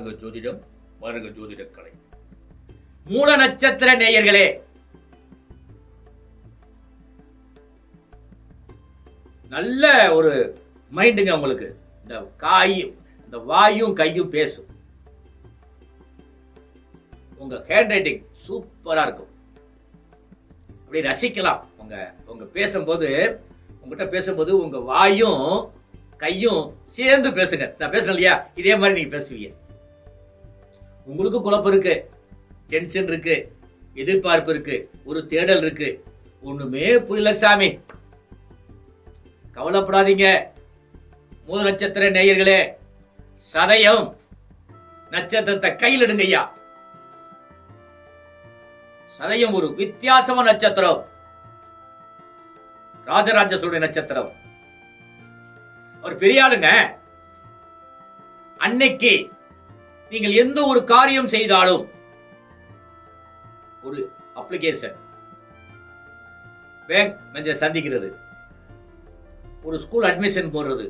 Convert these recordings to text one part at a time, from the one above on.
ஜோதிடம் வருக ஜோதிட கலை மூல நட்சத்திர நேயர்களே நல்ல ஒரு மைண்டுங்க உங்களுக்கு. இந்த காயும் இந்த வாயும் கையும் பேசும். உங்க ஹேண்ட் ரைட்டிங் சூப்பரா இருக்கும். அப்படி ரசிக்கலாம். உங்க உங்க பேசும்போது உங்ககிட்ட பேசும்போது உங்க வாயும் கையும் சேர்ந்து பேசுங்க. நான் பேசுறேன் இல்லையா? இதே மாதிரி நீங்க பேசுவீங்க. உங்களுக்கு குழப்பம் இருக்கு டென்ஷன் இருக்கு எதிர்பார்ப்பு இருக்கு ஒரு தேடல் இருக்கு. ஒண்ணுமே புரியல சாமி. கவலைப்படாதீங்க. மூணு நட்சத்திர நேயர்களே சதயம் நட்சத்திரத்தை கையில் எடுங்க ஐயா. சதயம் ஒரு வித்தியாசமான நட்சத்திரம். ராஜராஜ சோழ நட்சத்திரம். ஒரு பெரிய ஆளுங்க. அன்னைக்கு நீங்கள் எந்த ஒரு காரியம் செய்தாலும் ஒரு அப்ளிகேஷன் பேங்க் மேனேஜர் சந்திக்கிறது. ஒரு ஸ்கூல் அட்மிஷன் போடுறது.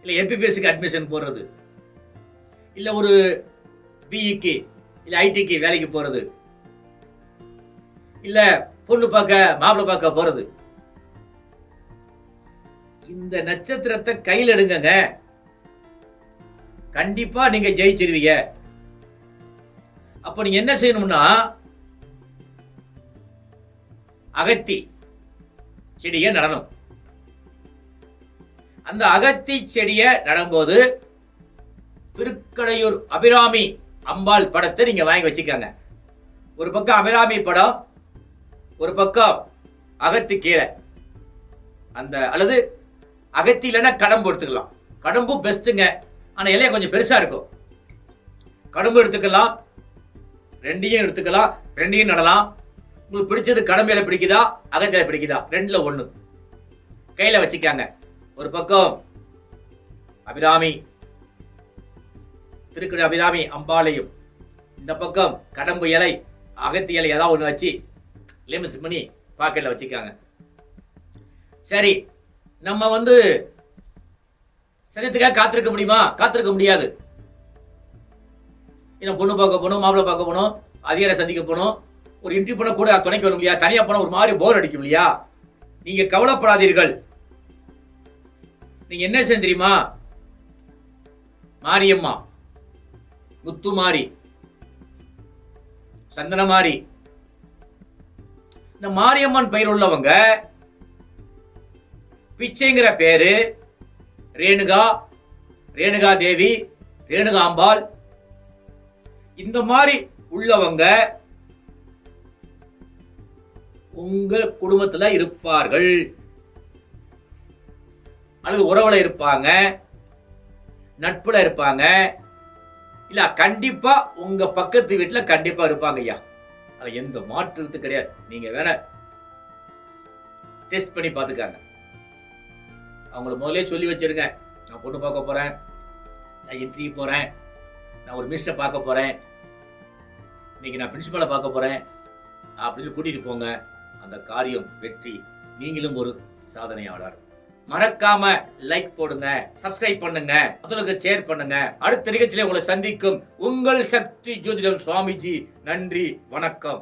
இல்லை எம்பிபிஎஸ்சிக்கு அட்மிஷன் போடுறது. இல்லை ஒரு பிஇக்கு இல்லை ஐடிக்கு வேலைக்கு போகிறது இல்லை பொண்ணு பார்க்க மாப்பிள்ளை பார்க்க போகிறது இந்த நட்சத்திரத்தை கையில் எடுங்கங்க. கண்டிப்பா நீங்க ஜெயிச்சிருவீங்க. அப்ப நீங்க என்ன செய்யணும்னா அகத்தி செடியை நடணும். அந்த அகத்தி செடியை நடும்போது திருக்கடையூர் அபிராமி அம்பாள் படத்தை நீங்க வாங்கி வச்சுக்கோங்க. ஒரு பக்கம் அபிராமி படம் ஒரு பக்கம் அகத்தி கீரை. அந்த அல்லது அகத்தி இல்லைன்னா கடம்பு எடுத்துக்கலாம். கடம்பும் பெஸ்ட்டுங்க ஆனால் இலையை கொஞ்சம் பெருசாக இருக்கும். கடம்பு எடுத்துக்கலாம். ரெண்டையும் எடுத்துக்கலாம். ரெண்டையும் நடலாம். உங்களுக்கு பிடிச்சது கடம்பு இலை பிடிக்குதா? அகத்தி பிடிக்குதா? ரெண்டில் ஒன்று கையில் வச்சுக்காங்க. ஒரு பக்கம் அபிராமி திருக்குடி அபிராமி அம்பாளையும். இந்த பக்கம் கடம்பு இலை அகத்தி இலை ஏதாவது ஒன்று வச்சு லிமிட் பண்ணி பாக்கெட்டில் வச்சுக்காங்க. சரி நம்ம வந்து சரியத்துக்காக காத்திருக்க முடியுமா? காத்திருக்க முடியாது. ஏன்னா பொண்ணு பார்க்க போகணும் மாப்பிள்ளை பார்க்க போகணும் அதிகார சந்திக்க போகணும் ஒரு இன்டர்வியூ பண்ண கூட துணைக்கு வரும் இல்லையா? தனியாக போனால் ஒரு மாதிரி போர் அடிக்கும் இல்லையா? நீங்க கவலைப்படாதீர்கள். நீங்க என்ன செய்ய தெரியுமா? மாரியம்மா முத்துமாரி சந்தனமாரி இந்த மாரியம்மன் பெயர் உள்ளவங்க பிச்சைங்கிற பேரு ரேணுகா ரேணுகா தேவி ரேணுகாம்பாள் இந்த மாதிரி உள்ளவங்க உங்கள் குடும்பத்தில் இருப்பார்கள். அல்லது உறவுல இருப்பாங்க நட்புல இருப்பாங்க இல்ல கண்டிப்பா உங்க பக்கத்து வீட்டுல கண்டிப்பா இருப்பாங்க ஐயா. அது எந்த மாற்றுறது கிடையாது. நீங்க வேணா டெஸ்ட் பண்ணி பார்த்துக்காங்க. அவங்கள முதலே சொல்லி வச்சிருங்க. நான் பொண்ணு பார்க்க போகிறேன் நான் இன்டர்வியூ போகிறேன் நான் ஒரு மினிஸ்டரை பார்க்க போகிறேன் இன்னைக்கு நான் பிரின்சிபலை பார்க்க போகிறேன் அப்படின்னு கூட்டிகிட்டு போங்க. அந்த காரியம் வெற்றி. நீங்களும் ஒரு சாதனையாளர். மறக்காம லைக் போடுங்க சப்ஸ்கிரைப் பண்ணுங்க மற்றவங்களுக்கு ஷேர் பண்ணுங்க. அடுத்த நிகழ்ச்சியில உங்களை சந்திக்கும் உங்கள் சக்தி ஜோதிடம் சுவாமிஜி. நன்றி வணக்கம்.